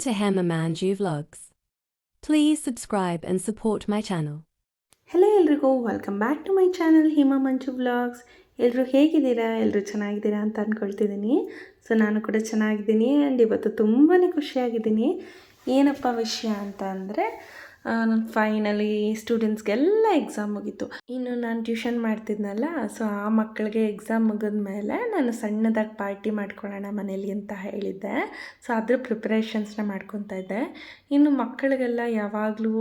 to Hema Manju Vlogs. Please subscribe and support my channel. Hello ಎಲ್ರಿಗೂ welcome back to my channel Hima Manju vlogs ಎಲ್ಲರೂ ಹೇಗಿದ್ದೀರಾ ಎಲ್ಲರೂ ಚೆನ್ನಾಗಿದ್ದೀರಾ ಅಂತ ಅಂದ್ಕೊಳ್ತಿದ್ದೀನಿ so ನಾನು ಕೂಡ ಚೆನ್ನಾಗಿದ್ದೀನಿ ಆ್ಯಂಡ್ ಇವತ್ತು ತುಂಬಾ ಖುಷಿಯಾಗಿದ್ದೀನಿ ಏನಪ್ಪ ವಿಷಯ ಅಂತ ಅಂದರೆ ಫೈನಲಿ ಸ್ಟೂಡೆಂಟ್ಸ್ಗೆಲ್ಲ ಎಕ್ಸಾಮ್ ಮುಗೀತು. ಇನ್ನು ನಾನು ಟ್ಯೂಷನ್ ಮಾಡ್ತಿದ್ನಲ್ಲ ಸೊ ಆ ಮಕ್ಕಳಿಗೆ ಎಕ್ಸಾಮ್ ಮುಗಿದ ಮೇಲೆ ನಾನು ಸಣ್ಣದಾಗಿ ಪಾರ್ಟಿ ಮಾಡ್ಕೊಳ್ಳೋಣ ಮನೇಲಿ ಅಂತ ಹೇಳಿದ್ದೆ. ಸೊ ಅದ್ರ ಪ್ರಿಪ್ರೇಷನ್ಸ್ನ ಮಾಡ್ಕೊತಾ ಇದ್ದೆ. ಇನ್ನು ಮಕ್ಕಳಿಗೆಲ್ಲ ಯಾವಾಗಲೂ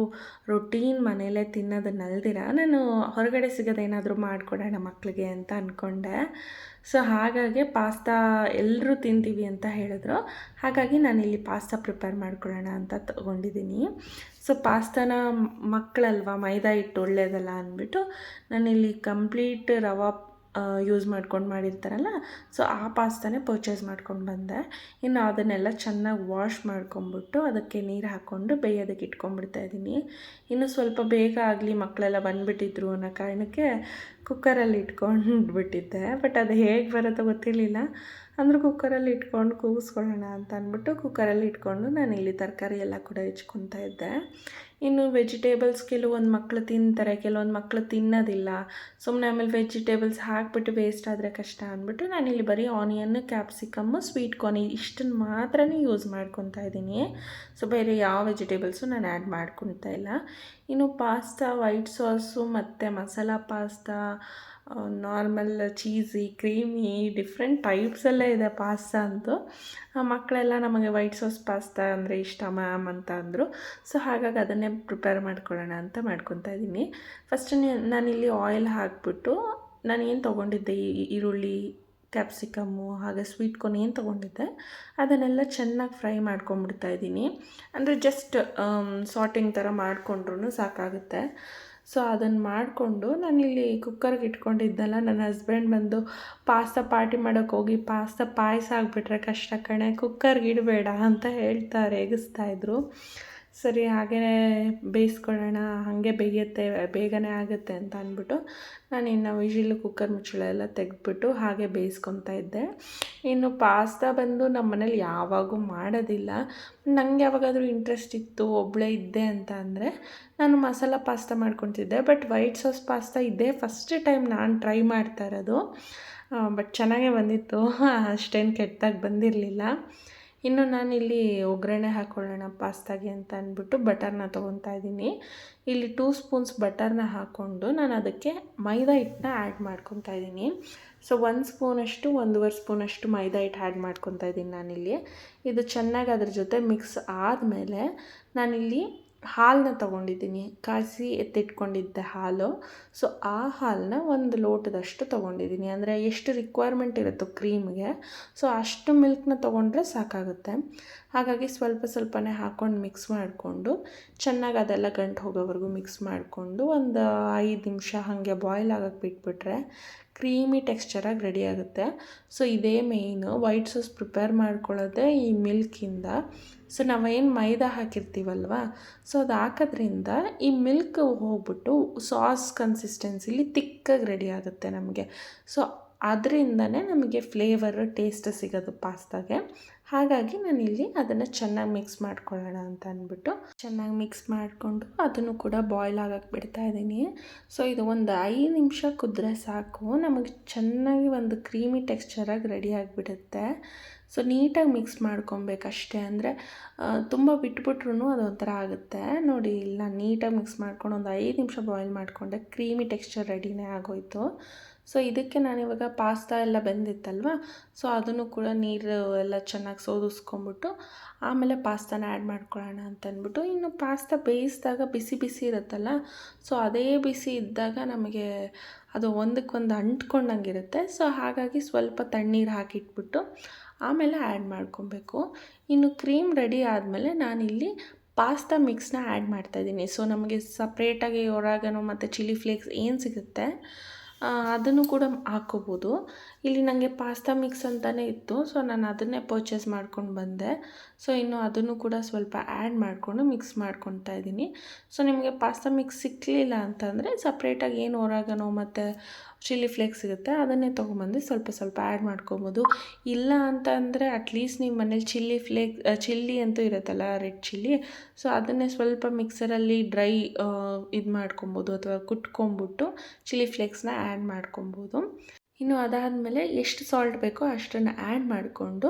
ರೊಟೀನ್ ಮನೇಲೇ ತಿನ್ನೋದನ್ನಲ್ದಿರ ನಾನು ಹೊರಗಡೆ ಸಿಗೋದೇನಾದರೂ ಮಾಡಿಕೊಡೋಣ ಮಕ್ಕಳಿಗೆ ಅಂತ ಅಂದ್ಕೊಂಡೆ ಸೊ ಹಾಗಾಗಿ ಪಾಸ್ತಾ ಎಲ್ಲರೂ ತಿಂತೀವಿ ಅಂತ ಹೇಳಿದ್ರು. ಹಾಗಾಗಿ ನಾನಿಲ್ಲಿ ಪಾಸ್ತಾ ಪ್ರಿಪೇರ್ ಮಾಡ್ಕೊಳ್ಳೋಣ ಅಂತ ತೊಗೊಂಡಿದ್ದೀನಿ. ಸೊ ಪಾಸ್ತಾನ ಮಕ್ಕಳಲ್ವ, ಮೈದಾ ಹಿಟ್ಟು ಒಳ್ಳೆಯದಲ್ಲ ಅಂದ್ಬಿಟ್ಟು ನಾನಿಲ್ಲಿ ಕಂಪ್ಲೀಟ್ ರವಾ ಯೂಸ್ ಮಾಡ್ಕೊಂಡು ಮಾಡಿರ್ತಾರಲ್ಲ, ಸೊ ಆ ಪಾಸ್ತಾನೇ ಪರ್ಚೇಸ್ ಮಾಡ್ಕೊಂಡು ಬಂದೆ. ಇನ್ನು ಅದನ್ನೆಲ್ಲ ಚೆನ್ನಾಗಿ ವಾಶ್ ಮಾಡ್ಕೊಂಬಿಟ್ಟು ಅದಕ್ಕೆ ನೀರು ಹಾಕ್ಕೊಂಡು ಬೇಯೋದಕ್ಕೆ ಇಟ್ಕೊಂಡ್ಬಿಡ್ತಾ ಇದ್ದೀನಿ. ಇನ್ನು ಸ್ವಲ್ಪ ಬೇಗ ಆಗಲಿ ಮಕ್ಕಳೆಲ್ಲ ಬಂದುಬಿಟ್ಟಿದ್ರು ಅನ್ನೋ ಕಾರಣಕ್ಕೆ ಕುಕ್ಕರಲ್ಲಿ ಇಟ್ಕೊಂಡು ಬಿಟ್ಟಿದ್ದೆ ಬಟ್ ಅದು ಹೇಗೆ ಬರುತ್ತೋ ಗೊತ್ತಿರಲಿಲ್ಲ. ಅಂದರೂ ಕುಕ್ಕರಲ್ಲಿ ಇಟ್ಕೊಂಡು ಕೂಗಿಸ್ಕೊಳ್ಳೋಣ ಅಂತ ಅಂದ್ಬಿಟ್ಟು ಕುಕ್ಕರಲ್ಲಿ ಇಟ್ಕೊಂಡು ನಾನು ಇಲ್ಲಿ ತರಕಾರಿ ಎಲ್ಲ ಕೂಡ ಹೆಚ್ಕೊತಾ ಇದ್ದೆ. ಇನ್ನು ವೆಜಿಟೇಬಲ್ಸ್ ಕೆಲವೊಂದು ಮಕ್ಕಳು ತಿಂತಾರೆ, ಕೆಲವೊಂದು ಮಕ್ಕಳು ತಿನ್ನೋದಿಲ್ಲ. ಸುಮ್ಮನೆ ಆಮೇಲೆ ವೆಜಿಟೇಬಲ್ಸ್ ಹಾಕ್ಬಿಟ್ಟು ವೇಸ್ಟ್ ಆದರೆ ಕಷ್ಟ ಅಂದ್ಬಿಟ್ಟು ನಾನಿಲ್ಲಿ ಬರೀ ಆನಿಯನ್ ಕ್ಯಾಪ್ಸಿಕಮ್ಮು ಸ್ವೀಟ್ ಕಾರ್ನ್ ಇಷ್ಟನ್ನು ಮಾತ್ರ ಯೂಸ್ ಮಾಡ್ಕೊತಾ ಇದ್ದೀನಿ. ಸೊ ಬೇರೆ ಯಾವ ವೆಜಿಟೇಬಲ್ಸು ನಾನು ಆ್ಯಡ್ ಮಾಡ್ಕೊತಾ ಇಲ್ಲ. ಇನ್ನು ಪಾಸ್ತಾ ವೈಟ್ ಸಾಸು ಮತ್ತು masala pasta normal cheesy creamy different ಟೈಪ್ಸಲ್ಲೇ ಇದೆ ಪಾಸ್ತಾ ಅಂತೂ. ಮಕ್ಕಳೆಲ್ಲ ನಮಗೆ ವೈಟ್ ಸಾಸ್ ಪಾಸ್ತಾ ಅಂದರೆ ಇಷ್ಟ ಮ್ಯಾಮ್ ಅಂತ ಅಂದರು. ಸೊ ಹಾಗಾಗಿ ಅದನ್ನೇ ಪ್ರಿಪೇರ್ ಮಾಡ್ಕೊಳ್ಳೋಣ ಅಂತ ಮಾಡ್ಕೊತಾ ಇದ್ದೀನಿ. ಫಸ್ಟ್ ನಾನಿಲ್ಲಿ ಆಯಿಲ್ ಹಾಕ್ಬಿಟ್ಟು ನಾನು ಏನು ತೊಗೊಂಡಿದ್ದೆ ಈ ಈರುಳ್ಳಿ ಕ್ಯಾಪ್ಸಿಕಮ್ಮು ಹಾಗೆ ಸ್ವೀಟ್ ಕಾರ್ನ್ ಏನು ತೊಗೊಂಡಿದ್ದೆ, ಅದನ್ನೆಲ್ಲ ಚೆನ್ನಾಗಿ ಫ್ರೈ ಮಾಡ್ಕೊಂಡ್ಬಿಡ್ತಾ ಇದ್ದೀನಿ. ಅಂದರೆ ಜಸ್ಟ್ ಸಾಟಿಂಗ್ ಥರ ಮಾಡಿಕೊಂಡ್ರೂ ಸಾಕಾಗುತ್ತೆ. ಸೊ ಅದನ್ನು ಮಾಡಿಕೊಂಡು ನಾನಿಲ್ಲಿ ಕುಕ್ಕರ್ಗೆ ಇಟ್ಕೊಂಡಿದ್ದಲ್ಲ, ನನ್ನ ಹಸ್ಬೆಂಡ್ ಬಂದು ಪಾಸ್ತಾ ಪಾರ್ಟಿ ಮಾಡೋಕ್ಕೆ ಹೋಗಿ ಪಾಸ್ತಾ ಪಾಯಸ ಆಗಿಬಿಟ್ರೆ ಕಷ್ಟ ಕಣೆ ಕುಕ್ಕರ್ಗೆ ಇಡಬೇಡ ಅಂತ ಹೇಳ್ತಾ ರೇಗಿಸ್ತಾಯಿದ್ರು ಸರಿ ಹಾಗೇ ಬೇಯಿಸ್ಕೊಳ್ಳೋಣ, ಹಾಗೆ ಬೇಯುತ್ತೆ, ಬೇಗನೆ ಆಗುತ್ತೆ ಅಂತ ಅಂದ್ಬಿಟ್ಟು ನಾನು ಇನ್ನು ವಿಶಿಲ್ ಕುಕ್ಕರ್ ಮುಚ್ಚಳ ಎಲ್ಲ ತೆಗೆದ್ಬಿಟ್ಟು ಹಾಗೆ ಬೇಯಿಸ್ಕೊತಾ ಇದ್ದೆ. ಇನ್ನು ಪಾಸ್ತಾ ಬಂದು ನಮ್ಮ ಮನೇಲಿ ಯಾವಾಗೂ ಮಾಡೋದಿಲ್ಲ. ನನಗೆ ಯಾವಾಗಾದರೂ ಇಂಟ್ರೆಸ್ಟ್ ಇತ್ತು ಒಬ್ಬಳೇ ಇದ್ದೆ ಅಂತ ಅಂದರೆ ನಾನು ಮಸಾಲ ಪಾಸ್ತಾ ಮಾಡ್ಕೊತಿದ್ದೆ. ಬಟ್ ವೈಟ್ ಸಾಸ್ ಪಾಸ್ತಾ ಇದ್ದೇ ಫಸ್ಟ್ ಟೈಮ್ ನಾನು ಟ್ರೈ ಮಾಡ್ತಾ ಇರೋದು. ಬಟ್ ಚೆನ್ನಾಗೇ ಬಂದಿತ್ತು. ಅಷ್ಟೇನು ಕೆಟ್ಟದಾಗಿ ಬಂದಿರಲಿಲ್ಲ. ಇನ್ನು ನಾನಿಲ್ಲಿ ಒಗ್ಗರಣೆ ಹಾಕ್ಕೊಳ್ಳೋಣ ಪಾಸ್ತಾಗೆ ಅಂತ ಅಂದ್ಬಿಟ್ಟು ಬಟರ್ನ ತೊಗೊತಾ ಇದ್ದೀನಿ. ಇಲ್ಲಿ ಟೂ ಸ್ಪೂನ್ಸ್ ಬಟರ್ನ ಹಾಕ್ಕೊಂಡು ನಾನು ಅದಕ್ಕೆ ಮೈದಾ ಹಿಟ್ಟನ್ನ ಆ್ಯಡ್ ಮಾಡ್ಕೊತಾ ಇದ್ದೀನಿ. ಸೊ ಒಂದು ಸ್ಪೂನಷ್ಟು ಒಂದೂವರೆ ಸ್ಪೂನಷ್ಟು ಮೈದಾ ಹಿಟ್ಟು ಆ್ಯಡ್ ಮಾಡ್ಕೊತಾ ಇದ್ದೀನಿ ನಾನಿಲ್ಲಿ. ಇದು ಚೆನ್ನಾಗಿ ಅದ್ರ ಜೊತೆ ಮಿಕ್ಸ್ ಆದಮೇಲೆ ನಾನಿಲ್ಲಿ ಹಾಲನ್ನ ತೊಗೊಂಡಿದ್ದೀನಿ. ಕಾಯಿಸಿ ಎತ್ತಿಟ್ಕೊಂಡಿದ್ದೆ ಹಾಲು. ಸೊ ಆ ಹಾಲನ್ನ ಒಂದು ಲೋಟದಷ್ಟು ತೊಗೊಂಡಿದ್ದೀನಿ. ಅಂದರೆ ಎಷ್ಟು ರಿಕ್ವೈರ್ಮೆಂಟ್ ಇರುತ್ತೋ ಕ್ರೀಮ್ಗೆ ಸೊ ಅಷ್ಟು ಮಿಲ್ಕ್ನ ತೊಗೊಂಡ್ರೆ ಸಾಕಾಗುತ್ತೆ. ಹಾಗಾಗಿ ಸ್ವಲ್ಪ ಸ್ವಲ್ಪನೇ ಹಾಕ್ಕೊಂಡು ಮಿಕ್ಸ್ ಮಾಡಿಕೊಂಡು, ಚೆನ್ನಾಗಿ ಅದೆಲ್ಲ ಗಂಟು ಹೋಗೋವರೆಗೂ ಮಿಕ್ಸ್ ಮಾಡಿಕೊಂಡು ಒಂದು ಐದು ನಿಮಿಷ ಹಾಗೆ ಬಾಯ್ಲ್ ಆಗೋಕ್ಕೆ ಬಿಟ್ಬಿಟ್ರೆ ಕ್ರೀಮಿ ಟೆಕ್ಸ್ಚರಾಗಿ ರೆಡಿ ಆಗುತ್ತೆ. ಸೊ ಇದೇ ಮೇಯ್ನು ವೈಟ್ ಸಾಸ್ ಪ್ರಿಪೇರ್ ಮಾಡ್ಕೊಳ್ಳೋದೆ ಈ ಮಿಲ್ಕಿಂದ ಸೊ ನಾವೇನು ಮೈದಾ ಹಾಕಿರ್ತೀವಲ್ವ? ಸೊ ಅದು ಹಾಕೋದ್ರಿಂದ ಈ ಮಿಲ್ಕ್ ಹೋಗ್ಬಿಟ್ಟು ಸಾಸ್ ಕನ್ಸಿಸ್ಟೆನ್ಸಿಲಿ ತಿಕ್ಕಾಗಿ ರೆಡಿ ಆಗುತ್ತೆ ನಮಗೆ. ಸೊ ಅದರಿಂದನೇ ನಮಗೆ ಫ್ಲೇವರ್ ಟೇಸ್ಟ್ ಸಿಗೋದು ಪಾಸ್ತಾಗೆ. ಹಾಗಾಗಿ ನಾನಿಲ್ಲಿ ಅದನ್ನು ಚೆನ್ನಾಗಿ ಮಿಕ್ಸ್ ಮಾಡ್ಕೊಳ್ಳೋಣ ಅಂತ ಅಂದ್ಬಿಟ್ಟು ಚೆನ್ನಾಗಿ ಮಿಕ್ಸ್ ಮಾಡಿಕೊಂಡು ಅದನ್ನು ಕೂಡ ಬಾಯ್ಲ್ ಆಗಕ್ಕೆ ಬಿಡ್ತಾ ಇದ್ದೀನಿ. ಸೊ ಇದು ಒಂದು ಐದು ನಿಮಿಷ ಕುದ್ರೆ ಸಾಕು. ನಮಗೆ ಚೆನ್ನಾಗಿ ಒಂದು ಕ್ರೀಮಿ ಟೆಕ್ಸ್ಚರಾಗಿ ರೆಡಿ ಆಗಿಬಿಡುತ್ತೆ. ಸೊ ನೀಟಾಗಿ ಮಿಕ್ಸ್ ಮಾಡ್ಕೊಬೇಕಷ್ಟೇ. ಅಂದರೆ ತುಂಬ ಬಿಟ್ಬಿಟ್ರೂ ಅದೊಂಥರ ಆಗುತ್ತೆ. ನೋಡಿ, ಇಲ್ಲ, ನೀಟಾಗಿ ಮಿಕ್ಸ್ ಮಾಡ್ಕೊಂಡು ಒಂದು ಐದು ನಿಮಿಷ ಬಾಯ್ಲ್ ಮಾಡಿಕೊಂಡೆ. ಕ್ರೀಮಿ ಟೆಕ್ಸ್ಚರ್ ರೆಡಿನೇ ಆಗೋಯ್ತು. ಸೊ ಇದಕ್ಕೆ ನಾನಿವಾಗ ಪಾಸ್ತಾ ಎಲ್ಲ ಬೆಂದಿತ್ತಲ್ವ? ಸೊ ಅದನ್ನು ಕೂಡ ನೀರು ಎಲ್ಲ ಚೆನ್ನಾಗಿ ಸೋದಿಸ್ಕೊಂಬಿಟ್ಟು ಆಮೇಲೆ ಪಾಸ್ತಾನ ಆ್ಯಡ್ ಮಾಡ್ಕೊಳ್ಳೋಣ ಅಂತ ಅಂದ್ಬಿಟ್ಟು ಇನ್ನು ಪಾಸ್ತಾ ಬೇಯಿಸಿದಾಗ ಬಿಸಿ ಬಿಸಿ ಇರುತ್ತಲ್ಲ? ಸೊ ಅದೇ ಬಿಸಿ ಇದ್ದಾಗ ನಮಗೆ ಅದು ಒಂದಕ್ಕೊಂದು ಅಂಟ್ಕೊಂಡಂಗಿರುತ್ತೆ. ಸೊ ಹಾಗಾಗಿ ಸ್ವಲ್ಪ ತಣ್ಣೀರು ಹಾಕಿಟ್ಬಿಟ್ಟು ಆಮೇಲೆ ಆ್ಯಡ್ ಮಾಡ್ಕೊಬೇಕು. ಇನ್ನು ಕ್ರೀಮ್ ರೆಡಿ ಆದಮೇಲೆ ನಾನಿಲ್ಲಿ ಪಾಸ್ತಾ ಮಿಕ್ಸ್ನ ಆ್ಯಡ್ ಮಾಡ್ತಾಯಿದ್ದೀನಿ ಸೊ ನಮಗೆ ಸಪ್ರೇಟಾಗಿ ಒರಾಗನೋ ಮತ್ತು ಚಿಲ್ಲಿ ಫ್ಲೇಕ್ಸ್ ಏನು ಸಿಗುತ್ತೆ? ಅದನ್ನು ಕೂಡ ಹಾಕ್ಕೋಬೋದು ಇಲ್ಲಿ ನನಗೆ ಪಾಸ್ತಾ ಮಿಕ್ಸ್ ಅಂತಲೇ ಇತ್ತು ಸೊ ನಾನು ಅದನ್ನೇ ಪರ್ಚೇಸ್ ಮಾಡ್ಕೊಂಡು ಬಂದೆ. ಸೊ ಇನ್ನು ಅದನ್ನು ಕೂಡ ಸ್ವಲ್ಪ ಆ್ಯಡ್ ಮಾಡಿಕೊಂಡು ಮಿಕ್ಸ್ ಮಾಡ್ಕೊತಾ ಇದ್ದೀನಿ. ಸೊ ನಿಮಗೆ ಪಾಸ್ತಾ ಮಿಕ್ಸ್ ಸಿಕ್ಕಲಿಲ್ಲ ಅಂತಂದರೆ ಸಪ್ರೇಟಾಗಿ ಏನು ಹೊರಗನೋ ಮತ್ತು ಚಿಲ್ಲಿ ಫ್ಲೇಕ್ಸ್ ಸಿಗುತ್ತೆ ಅದನ್ನೇ ತೊಗೊಂಬಂದು ಸ್ವಲ್ಪ ಸ್ವಲ್ಪ ಆ್ಯಡ್ ಮಾಡ್ಕೊಬೋದು. ಇಲ್ಲ ಅಂತ ಅಂದರೆ ಅಟ್ಲೀಸ್ಟ್ ನಿಮ್ಮ ಮನೇಲಿ ಚಿಲ್ಲಿ ಫ್ಲೇಕ್ ಚಿಲ್ಲಿ ಅಂತೂ ಇರುತ್ತಲ್ಲ, ರೆಡ್ ಚಿಲ್ಲಿ, ಸೊ ಅದನ್ನೇ ಸ್ವಲ್ಪ ಮಿಕ್ಸರಲ್ಲಿ ಡ್ರೈ ಇದು ಮಾಡ್ಕೊಬೋದು ಅಥವಾ ಕುಟ್ಕೊಂಬಿಟ್ಟು ಚಿಲ್ಲಿ ಫ್ಲೇಕ್ಸ್ನ ಆ್ಯಡ್ ಮಾಡ್ಕೊಬೋದು. ಇನ್ನು ಅದಾದಮೇಲೆ ಎಷ್ಟು ಸಾಲ್ಟ್ ಬೇಕೋ ಅಷ್ಟನ್ನು ಆ್ಯಡ್ ಮಾಡಿಕೊಂಡು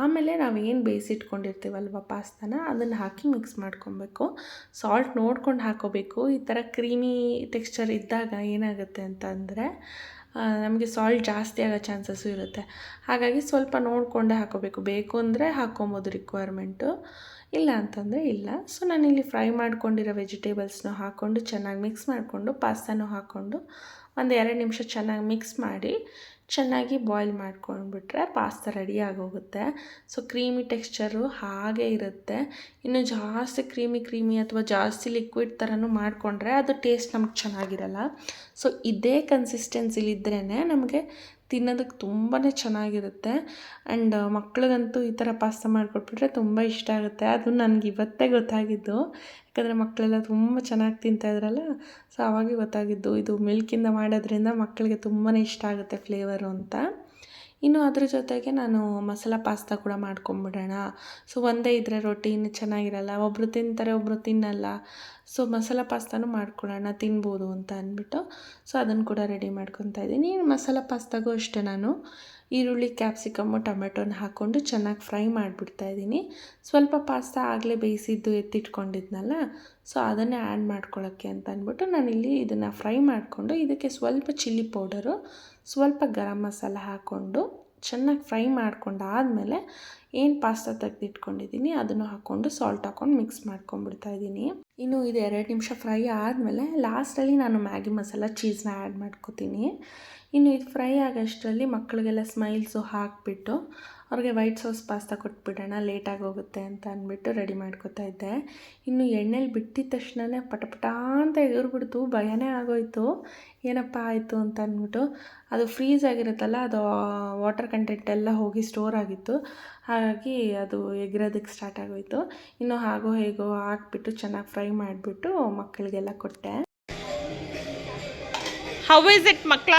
ಆಮೇಲೆ ನಾವು ಏನು ಬೇಯಿಸಿಟ್ಕೊಂಡಿರ್ತೀವಲ್ವ ಪಾಸ್ತಾನ, ಅದನ್ನು ಹಾಕಿ ಮಿಕ್ಸ್ ಮಾಡ್ಕೊಬೇಕು. ಸಾಲ್ಟ್ ನೋಡ್ಕೊಂಡು ಹಾಕೋಬೇಕು. ಈ ಥರ ಕ್ರೀಮಿ ಟೆಕ್ಸ್ಚರ್ ಇದ್ದಾಗ ಏನಾಗುತ್ತೆ ಅಂತಂದರೆ ನಮಗೆ ಸಾಲ್ಟ್ ಜಾಸ್ತಿ ಆಗೋ ಚಾನ್ಸಸ್ಸು ಇರುತ್ತೆ. ಹಾಗಾಗಿ ಸ್ವಲ್ಪ ನೋಡಿಕೊಂಡೇ ಹಾಕೋಬೇಕು. ಬೇಕು ಅಂದರೆ ಹಾಕ್ಕೊಬೋದು ರಿಕ್ವೈರ್ಮೆಂಟು ಇಲ್ಲ ಅಂತಂದರೆ ಇಲ್ಲ. ಸೊ ನಾನಿಲ್ಲಿ ಫ್ರೈ ಮಾಡ್ಕೊಂಡಿರೋ ವೆಜಿಟೇಬಲ್ಸ್ನೂ ಹಾಕ್ಕೊಂಡು ಚೆನ್ನಾಗಿ ಮಿಕ್ಸ್ ಮಾಡಿಕೊಂಡು ಪಾಸ್ತಾನೂ ಹಾಕ್ಕೊಂಡು ಒಂದು ಎರಡು ನಿಮಿಷ ಚೆನ್ನಾಗಿ ಮಿಕ್ಸ್ ಮಾಡಿ ಚೆನ್ನಾಗಿ ಬಾಯ್ಲ್ ಮಾಡ್ಕೊಂಡ್ಬಿಟ್ರೆ ಪಾಸ್ತಾ ರೆಡಿ ಆಗೋಗುತ್ತೆ. ಸೊ ಕ್ರೀಮಿ ಟೆಕ್ಸ್ಚರು ಹಾಗೆ ಇರುತ್ತೆ. ಇನ್ನು ಜಾಸ್ತಿ ಕ್ರೀಮಿ ಕ್ರೀಮಿ ಅಥವಾ ಜಾಸ್ತಿ ಲಿಕ್ವಿಡ್ ಥರನೂ ಮಾಡಿಕೊಂಡ್ರೆ ಅದು ಟೇಸ್ಟ್ ನಮ್ಗೆ ಚೆನ್ನಾಗಿರಲ್ಲ. ಸೊ ಇದೇ ಕನ್ಸಿಸ್ಟೆನ್ಸಿಲಿದ್ರೇ ನಮಗೆ ತಿನ್ನೋದಕ್ಕೆ ತುಂಬಾ ಚೆನ್ನಾಗಿರುತ್ತೆ. ಆ್ಯಂಡ್ ಮಕ್ಳಿಗಂತೂ ಈ ಥರ ಪಾಸ್ತಾ ಮಾಡಿಕೊಟ್ಬಿಟ್ರೆ ತುಂಬ ಇಷ್ಟ ಆಗುತ್ತೆ. ಅದು ನನಗೆ ಇವತ್ತೇ ಗೊತ್ತಾಗಿದ್ದು. ಯಾಕಂದರೆ ಮಕ್ಕಳೆಲ್ಲ ತುಂಬ ಚೆನ್ನಾಗಿ ತಿಂತಾಯಿದ್ರಲ್ಲ ಸೊ ಅವಾಗೇ ಗೊತ್ತಾಗಿದ್ದು ಇದು ಮಿಲ್ಕಿಂದ ಮಾಡೋದ್ರಿಂದ ಮಕ್ಕಳಿಗೆ ತುಂಬಾ ಇಷ್ಟ ಆಗುತ್ತೆ ಫ್ಲೇವರು ಅಂತ. ಇನ್ನು ಅದ್ರ ಜೊತೆಗೆ ನಾನು ಮಸಾಲ ಪಾಸ್ತಾ ಕೂಡ ಮಾಡ್ಕೊಂಬಿಡೋಣ. ಸೊ ಒಂದೇ ಇದ್ದರೆ ರೊಟ್ಟಿ ಇನ್ನು ಚೆನ್ನಾಗಿರಲ್ಲ. ಒಬ್ಬರು ತಿಂತಾರೆ ಒಬ್ಬರು ತಿನ್ನಲ್ಲ. ಸೊ ಮಸಾಲ ಪಾಸ್ತಾನು ಮಾಡ್ಕೊಳ್ಳೋಣ ತಿನ್ಬೋದು ಅಂತ ಅಂದ್ಬಿಟ್ಟು. ಸೊ ಅದನ್ನು ಕೂಡ ರೆಡಿ ಮಾಡ್ಕೊತಾ ಇದ್ದೀನಿ. ಮಸಾಲ ಪಾಸ್ತಾಗೂ ಅಷ್ಟೇ ನಾನು. ಈರುಳ್ಳಿ ಕ್ಯಾಪ್ಸಿಕಮ್ಮು ಟೊಮೆಟೊನ ಹಾಕ್ಕೊಂಡು ಚೆನ್ನಾಗಿ ಫ್ರೈ ಮಾಡಿಬಿಡ್ತಾ ಇದ್ದೀನಿ. ಸ್ವಲ್ಪ ಪಾಸ್ತಾ ಆಗಲೇ ಬೇಯಿಸಿದ್ದು ಎತ್ತಿಟ್ಕೊಂಡಿದ್ನಲ್ಲ, ಸೊ ಅದನ್ನೇ ಆ್ಯಡ್ ಮಾಡ್ಕೊಳ್ಳೋಕ್ಕೆ ಅಂತ ಅಂದ್ಬಿಟ್ಟು ನಾನಿಲ್ಲಿ ಇದನ್ನು ಫ್ರೈ ಮಾಡಿಕೊಂಡು, ಇದಕ್ಕೆ ಸ್ವಲ್ಪ ಚಿಲ್ಲಿ ಪೌಡರು, ಸ್ವಲ್ಪ ಗರಂ ಮಸಾಲ ಹಾಕ್ಕೊಂಡು ಚೆನ್ನಾಗಿ ಫ್ರೈ ಮಾಡ್ಕೊಂಡಾದಮೇಲೆ ಏನು ಪಾಸ್ತಾ ತೆಗೆದಿಟ್ಕೊಂಡಿದ್ದೀನಿ, ಅದನ್ನು ಹಾಕ್ಕೊಂಡು ಸಾಲ್ಟ್ ಹಾಕ್ಕೊಂಡು ಮಿಕ್ಸ್ ಮಾಡ್ಕೊಂಡ್ಬಿಡ್ತಾ ಇದ್ದೀನಿ. ಇನ್ನು ಇದು ಎರಡು ನಿಮಿಷ ಫ್ರೈ ಆದಮೇಲೆ ಲಾಸ್ಟಲ್ಲಿ ನಾನು ಮ್ಯಾಗಿ ಮಸಾಲ ಚೀಸ್ನ ಆ್ಯಡ್ ಮಾಡ್ಕೋತೀನಿ. ಇನ್ನು ಇದು ಫ್ರೈ ಆಗೋಷ್ಟರಲ್ಲಿ ಮಕ್ಕಳಿಗೆಲ್ಲ ಸ್ಮೈಲ್ಸು ಹಾಕಿಬಿಟ್ಟು ಅವ್ರಿಗೆ ವೈಟ್ ಸಾಸ್ ಪಾಸ್ತಾ ಕೊಟ್ಬಿಡೋಣ ಲೇಟಾಗಿ ಹೋಗುತ್ತೆ ಅಂತ ಅಂದ್ಬಿಟ್ಟು ರೆಡಿ ಮಾಡ್ಕೋತಾ ಇದ್ದೆ. ಇನ್ನು ಎಣ್ಣೆಲಿ ಬಿಟ್ಟಿದ ತಕ್ಷಣವೇ ಪಟಪಟ ಅಂತ ಎಗರ್ಬಿಡ್ತು, ಭಯನೇ ಆಗೋಯ್ತು. ಏನಪ್ಪ ಆಯಿತು ಅಂತ ಅಂದ್ಬಿಟ್ಟು ಅದು ಫ್ರೀಸ್ ಆಗಿರುತ್ತಲ್ಲ, ಅದು ವಾಟರ್ ಕಂಟೆಂಟ್ ಎಲ್ಲ ಹೋಗಿ ಸ್ಟೋರ್ ಆಗಿತ್ತು. ಅದು ಎಗ್ರೋದಕ್ಕೆ ಸ್ಟಾರ್ಟ್ ಆಗೋಯಿತು. ಇನ್ನು ಹಾಗೋ ಹೇಗೋ ಹಾಕ್ಬಿಟ್ಟು ಚೆನ್ನಾಗಿ ಫ್ರೈ ಮಾಡಿಬಿಟ್ಟು ಮಕ್ಕಳಿಗೆಲ್ಲ ಕೊಟ್ಟೆ. ಹೌ ಇಸ್ ಇಟ್ ಮಕ್ಕಳ?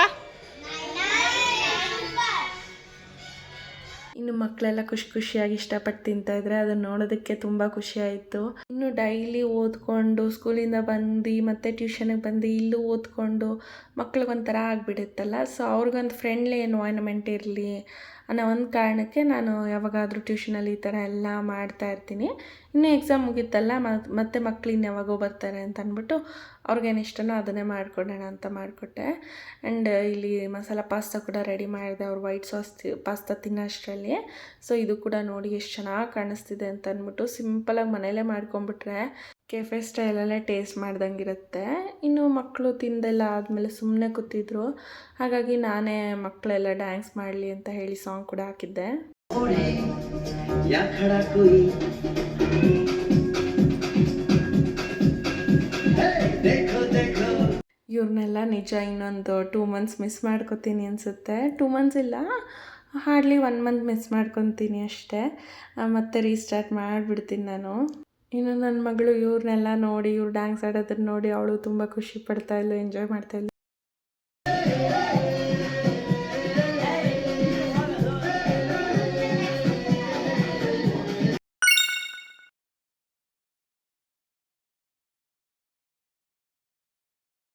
ಇನ್ನು ಮಕ್ಕಳೆಲ್ಲ ಖುಷಿ ಖುಷಿಯಾಗಿ ಇಷ್ಟಪಟ್ಟು ತಿಂತಾಯಿದ್ರೆ ಅದನ್ನು ನೋಡೋದಕ್ಕೆ ತುಂಬ ಖುಷಿ ಆಯಿತು. ಇನ್ನು ಡೈಲಿ ಓದ್ಕೊಂಡು ಸ್ಕೂಲಿಂದ ಬಂದು ಮತ್ತೆ ಟ್ಯೂಷನಿಗೆ ಬಂದು ಇಲ್ಲೂ ಓದ್ಕೊಂಡು ಮಕ್ಳಿಗೊಂಥರ ಆಗಿಬಿಡುತ್ತಲ್ಲ. ಸೊ ಅವ್ರಿಗೊಂದು ಫ್ರೆಂಡ್ಲಿ ಎನ್ವಾಯ್ನ್ಮೆಂಟ್ ಇರಲಿ. ಅನ್ನೋ ಒಂದು ಕಾರಣಕ್ಕೆ ನಾನು ಯಾವಾಗಾದರೂ ಟ್ಯೂಷನಲ್ಲಿ ಈ ಥರ ಎಲ್ಲ ಮಾಡ್ತಾ ಇರ್ತೀನಿ. ಇನ್ನೂ ಎಕ್ಸಾಮ್ ಮುಗೀತಲ್ಲ ಮತ್ತೆ ಮಕ್ಳು ಇನ್ನು ಯಾವಾಗೋ ಬರ್ತಾರೆ ಅಂತ ಅಂದ್ಬಿಟ್ಟು ಅವ್ರಿಗೇನು ಇಷ್ಟನೋ ಅದನ್ನೇ ಮಾಡಿಕೊಡೋಣ ಅಂತ ಮಾಡಿಕೊಟ್ಟೆ. ಆ್ಯಂಡ್ ಇಲ್ಲಿ ಮಸಾಲ ಪಾಸ್ತಾ ಕೂಡ ರೆಡಿ ಮಾಡಿದೆ ಅವ್ರು ವೈಟ್ ಸಾಸ್ ಪಾಸ್ತಾ ತಿನ್ನೋಷ್ಟರಲ್ಲಿ. ಸೊ ಇದು ಕೂಡ ನೋಡಿ ಎಷ್ಟು ಚೆನ್ನಾಗಿ ಕಾಣಿಸ್ತಿದೆ ಅಂತ ಅಂದ್ಬಿಟ್ಟು ಸಿಂಪಲಾಗಿ ಮನೇಲೇ ಮಾಡ್ಕೊಂಬಿಟ್ರೆ ಕೆಫೆ ಸ್ಟೈಲಲ್ಲೇ ಟೇಸ್ಟ್ ಮಾಡ್ದಂಗಿರುತ್ತೆ. ಇನ್ನು ಮಕ್ಕಳು ತಿಂದೆಲ್ಲ ಆದಮೇಲೆ ಸುಮ್ಮನೆ ಕೂತಿದ್ರು. ಹಾಗಾಗಿ ನಾನೇ ಮಕ್ಕಳೆಲ್ಲ ಡ್ಯಾನ್ಸ್ ಮಾಡಲಿ ಅಂತ ಹೇಳಿ ಸಾಂಗ್ ಕೂಡ ಹಾಕಿದ್ದೆ. ಇವ್ರನ್ನೆಲ್ಲ ನಿಜ ಇನ್ನೊಂದು ಟೂ ಮಂತ್ಸ್ ಮಿಸ್ ಮಾಡ್ಕೊತೀನಿ ಅನಿಸುತ್ತೆ. ಟೂ ಮಂತ್ಸ್ ಇಲ್ಲ ಹಾರ್ಡ್ಲಿ ಒನ್ ಮಂತ್ ಮಿಸ್ ಮಾಡ್ಕೊತೀನಿ ಅಷ್ಟೇ. ಮತ್ತೆ ರೀಸ್ಟಾರ್ಟ್ ಮಾಡಿಬಿಡ್ತೀನಿ ನಾನು. ಇನ್ನು ನನ್ನ ಮಗಳು ಇವ್ರನ್ನೆಲ್ಲ ನೋಡಿ, ಇವ್ರು ಡ್ಯಾನ್ಸ್ ಆಡೋದನ್ನ ನೋಡಿ ಅವಳು ತುಂಬ ಖುಷಿ ಪಡ್ತಾಯಿದ್ಲು ಎಂಜಾಯ್ ಮಾಡ್ತಾಯಿದ್ಲು